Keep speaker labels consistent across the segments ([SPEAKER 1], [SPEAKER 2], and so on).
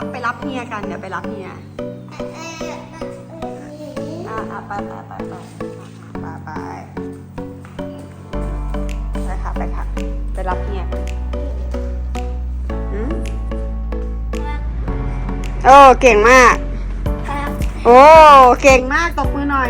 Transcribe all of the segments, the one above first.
[SPEAKER 1] ครับไปรับเฮียกันเดี๋ยวไปรับเฮียอะอะไปไปไปไปไปไปไปค่ะไปค่ะไปรับเฮียอืมโอ้เก่งมาก โอ้เก่งมากตบมือหน่อย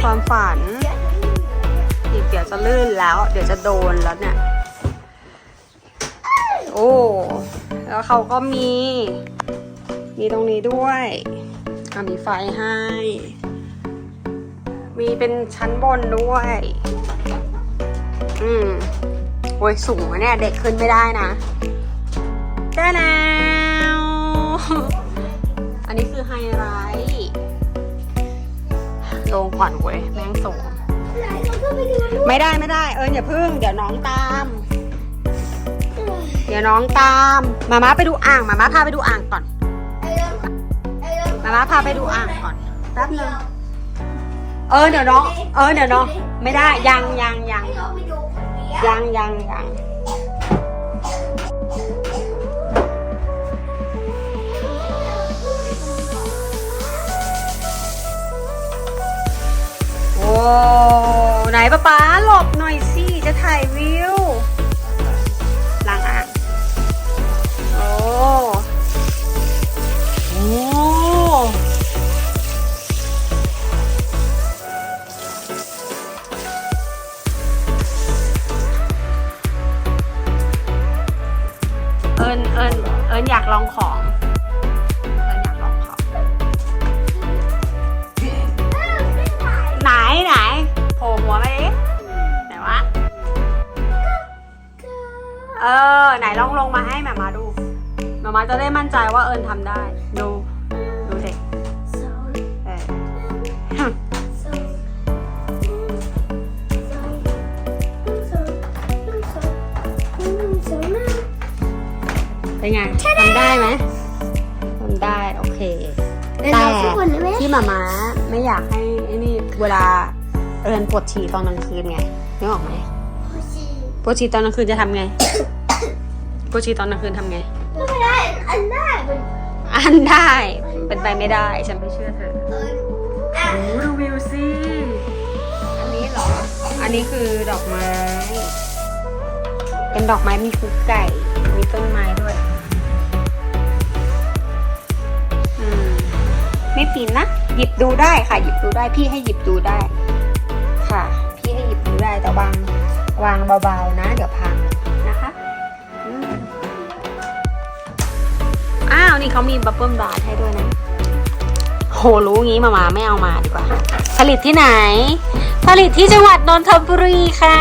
[SPEAKER 1] ความฝัน อีกเดี๋ยวจะลื่นแล้ว เดี๋ยวจะโดนแล้วเนี่ย โอ้ แล้วเขาก็มี มีตรงนี้ด้วยอะมีไฟให้ มีเป็นชั้นบนด้วย อืมโอ้ยสูงอะเนี่ย เด็กขึ้นไม่ได้นะได้แล้วอันนี้คือไฮไลท์ ลงก่อนเว้ยแม่งสูงไม่ได้ไม่ได้เอิญอย่าพึ่ง เดี๋ยวน้องตาม เดี๋ยวน้องตามมาม่าไปดูอ่างมาม่าพาไปดูอ่างก่อนมาม่าพาไปดูอ่างก่อนแป๊บนึงเออเดี๋ยวน้อง เออเดี๋ยวน้อง ไม่ได้ยังยังยังยังยังยัง ไหนป๊าป๊าหลบหน่อยสิ จะถ่ายวิวล้างอ่างโอ้โอ้เอิญเอิญเอิญอยากลองของ เออ ไหนลองลงมาให้แม่มาดูแม่มาจะได้มั่นใจว่าเอิญทำได้ ดู ดูสิเออเป็นไงทำได้ไหมทำได้โอเค แต่ที่หมาม้าไม่อยากให้ไอ้นี่เวลาเอิญปวดฉี่ตอนกลางคืนไงนึกออกไหม ปวดฉี่ตอนกลางคืนจะทำไงปวดฉี่ตอนกลางคืนทำไงอันได้ เป็นไปไม่ได้ ฉันไม่เชื่อเธอโอ้ดูวิวสิ อันนี้เหรออันนนี้คือดอกไม้ เป็นดอกไม้มีคุกไก่ มีต้นไม้ด้วย อืม ไม่ปีนนะ หยิบดูได้ค่ะ หยิบดูได้ พี่ให้หยิบดูได้ ค่ะ พี่ให้หยิบดูได้แต่วาง วางเบาๆนะ เดี๋ยวพังนะคะอ้าวนี่เขามีบับเบิ้ลบาร์ให้ด้วยนะโหรู้งี้มามาไม่เอามาดีกว่า ผลิตที่ไหน ผลิตที่จังหวัดนนทบุรีค่ะ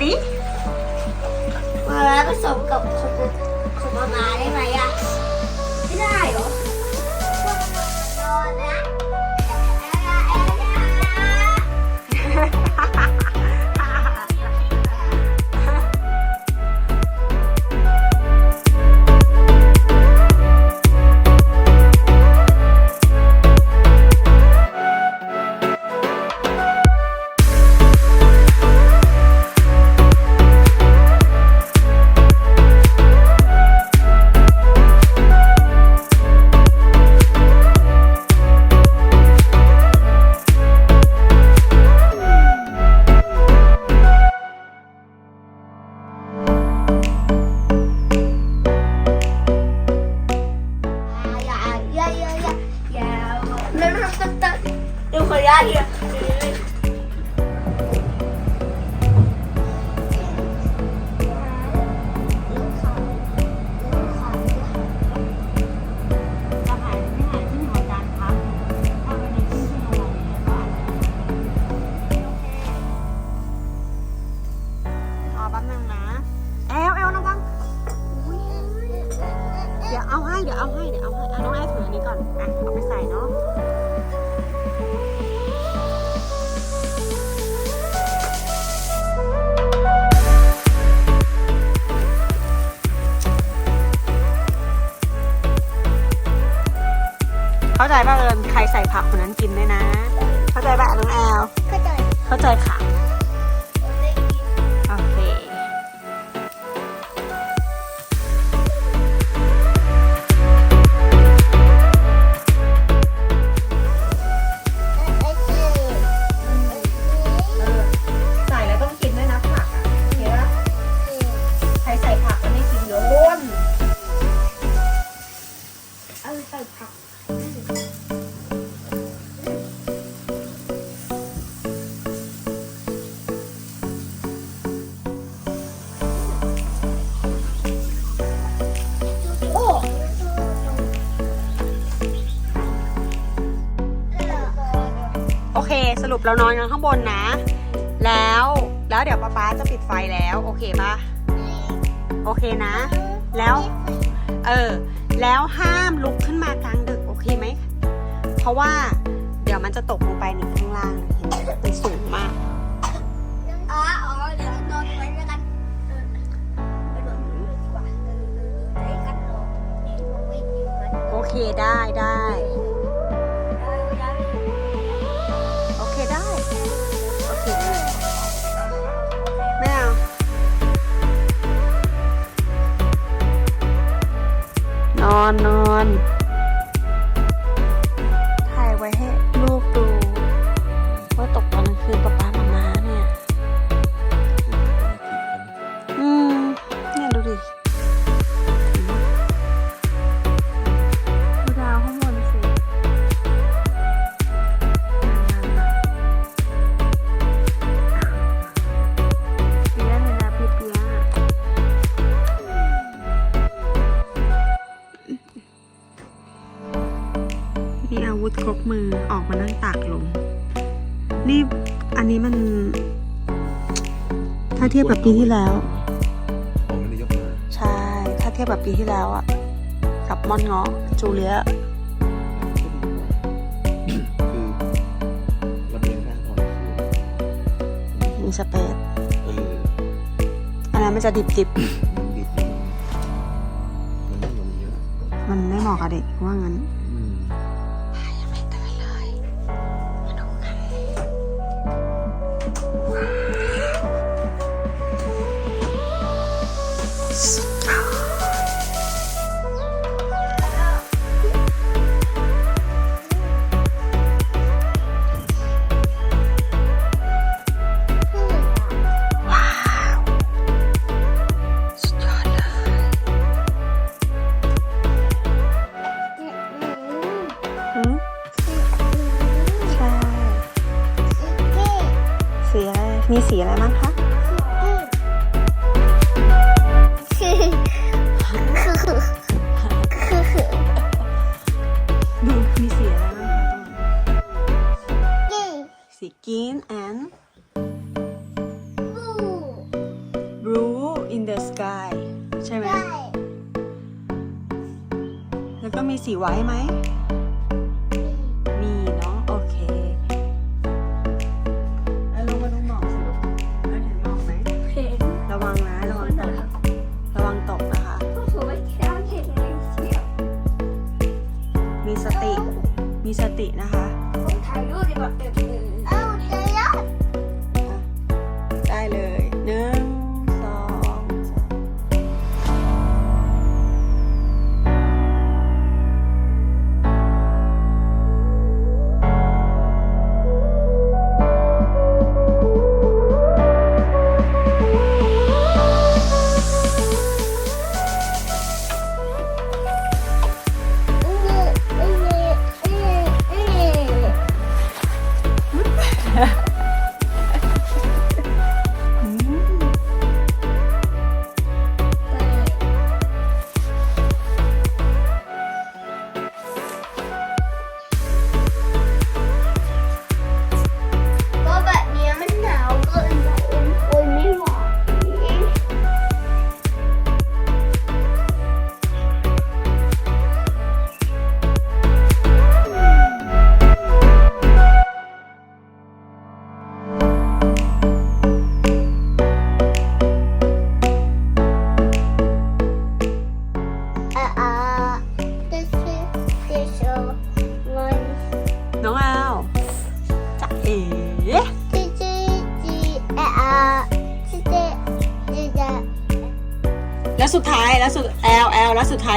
[SPEAKER 1] หาใจป่ะน้องแอลก็จะเข้าใจค่ะ เค สรุปเรานอนกันข้างบนนะ แล้วแล้วเดี๋ยวป๊าป๊าจะปิดไฟแล้ว โอเคปะโอเคนะ แล้ว เออ แล้วห้ามลุกขึ้นมากลางดึก โอเคไหม เพราะว่าเดี๋ยวมันจะตกลงไปหนึ่งข้างล่างเห็นไหมมันสูงมาก
[SPEAKER 2] อ๋ออ๋อเดี๋ยวนอนไว้แล้วกันเออไปนอน อนนอน
[SPEAKER 1] นี่อันนี้มัน ถ้าเทียบกับปีที่แล้ว
[SPEAKER 3] อ๋อไม่ได้ยกมา
[SPEAKER 1] ใช่ ถ้าเทียบกับปีที่แล้วอะกับมอนเงาะจูเลีย
[SPEAKER 3] คือระเบียงข้างถอนคือ
[SPEAKER 1] มีสเปซ
[SPEAKER 3] เออ
[SPEAKER 1] อันนั้นมันจะดิบดิบ
[SPEAKER 3] มันดิบมันมันไม่เหมือนเยอะ
[SPEAKER 1] ๆมันไม่เหมาะกับเด็กว่างั้น ใช่ไหม แล้วก็มีสีไว้ไหม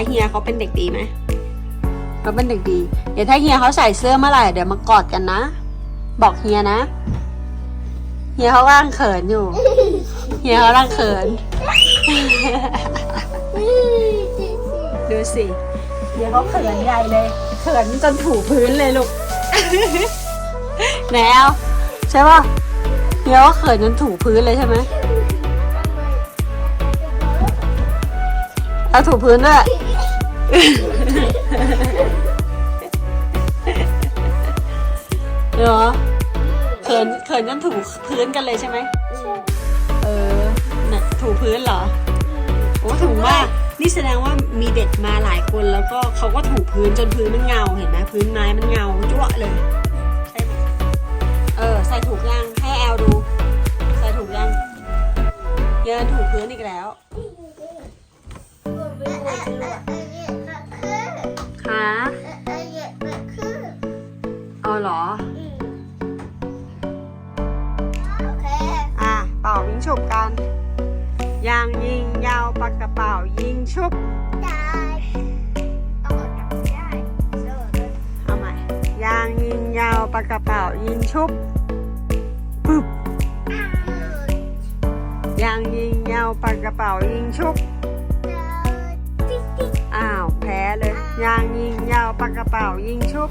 [SPEAKER 1] เฮียเขาเป็นเด็กดีไหมเขาเป็นเด็กดี เดี๋ยวถ้าเฮียเขาใส่เสื้อเมื่อไหร่เดี๋ยวมากอดกันนะ บอกเฮียนะ เฮียเขากำลังเขินอยู่ เฮียเขากำลังเขิน ดูสิเฮียเขาเขินใหญ่เลย เขินจนถูพื้นเลยลูกแนวใช่ป่ะเฮียเขาเขินจนถูพื้นเลยใช่ไหมเอาถูพื้นด้วย เหรอเขินเขินจนถูพื้นกันเลยใช่ไหมเออน่ะถูพื้นเหรอโอ้ถูมาก นี่แสดงว่ามีเด็กมาหลายคนแล้วก็เขาก็ถูพื้นจนพื้นมันเงาเห็นไหมพื้นไม้มันเงาจั่วะเลยใช่ไหมเออใส่ถูกยังายิงชุบปึ๊บยางยิงยาวปากกระเป๋ายิงชุบอ้าวแพ้เลยยางยิงยาวปากกระเป๋ายิงชุบ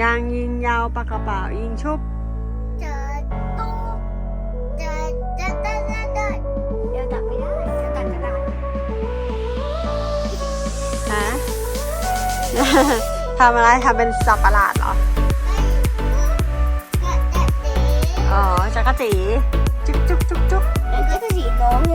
[SPEAKER 1] ยางยิงยาวปากกระเป๋ายิงชุบ
[SPEAKER 2] เดี๋ยวตัดไม่ได้เดี๋ยวตัดกระดาษ
[SPEAKER 1] ฮะ ทำอะไรทำเป็นสับประหลาดเหรอ อ๋อจักรจีจุ๊กจุ๊กจุ๊กจุ๊ก
[SPEAKER 2] แล้วก็จะสีน้องไง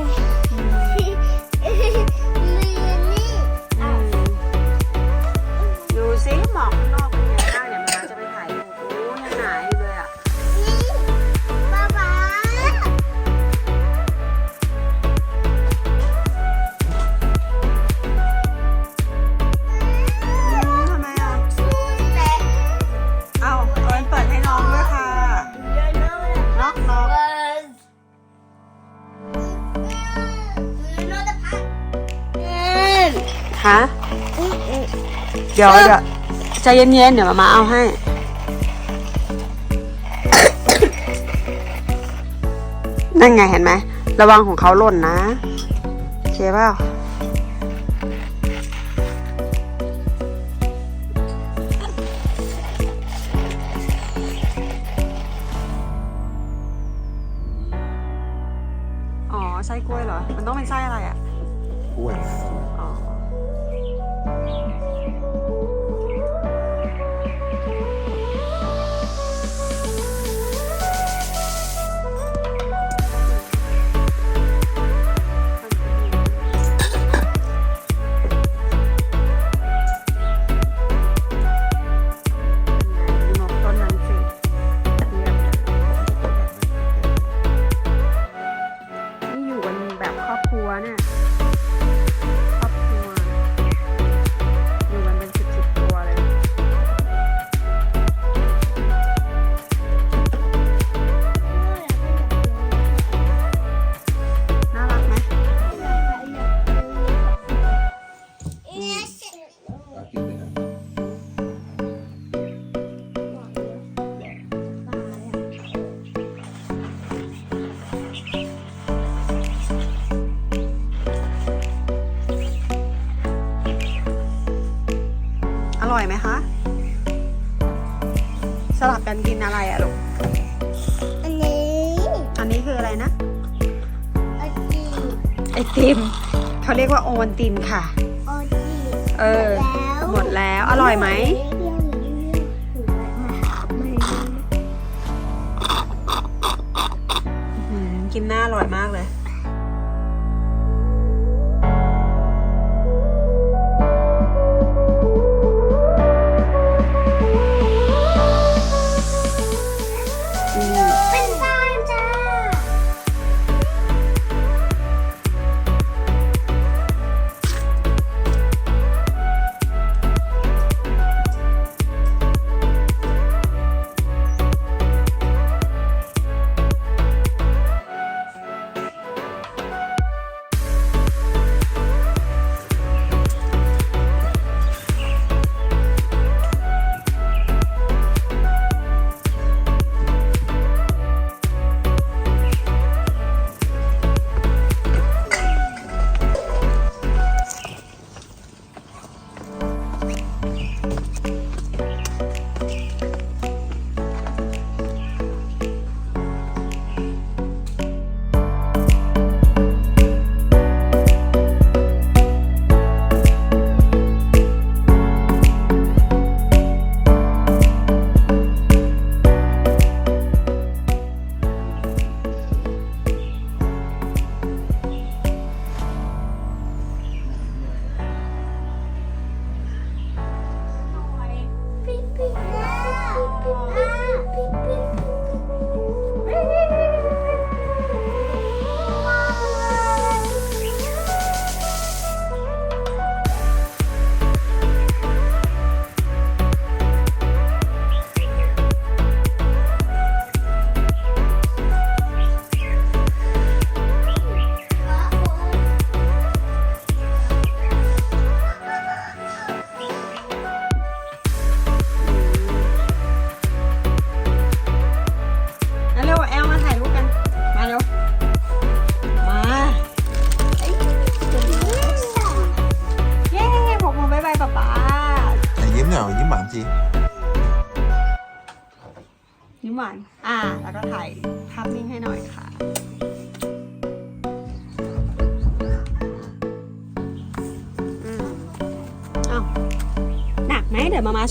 [SPEAKER 1] เดี๋ย
[SPEAKER 2] วเดี๋
[SPEAKER 1] ยวใจเย็นๆเดี๋ยวมามาเอาให้ นั่นไงเห็นไหม ระวังของเขาหล่นนะโอเคเปล่าอ๋อไส้กล้วยเหรอ มันต้องเป็นไส้อะไรอะ
[SPEAKER 3] กล้วย
[SPEAKER 1] อ๋อ รียกว่าโอวัลตินค่ะ
[SPEAKER 2] อันนี้
[SPEAKER 1] เออ หมดแล้ว อร่อยไหมอืมกินหน้าอร่อยมากเลย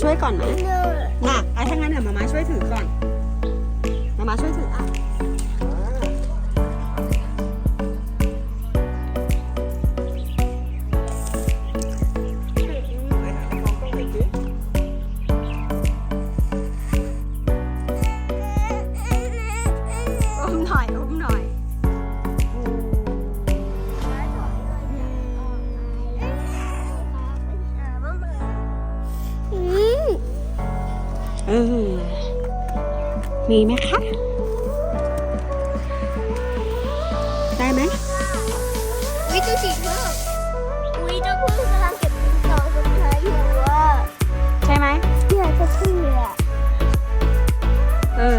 [SPEAKER 2] ช่วยก่อนไหม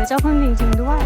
[SPEAKER 2] जगह हम नहीं
[SPEAKER 1] जिंदुआ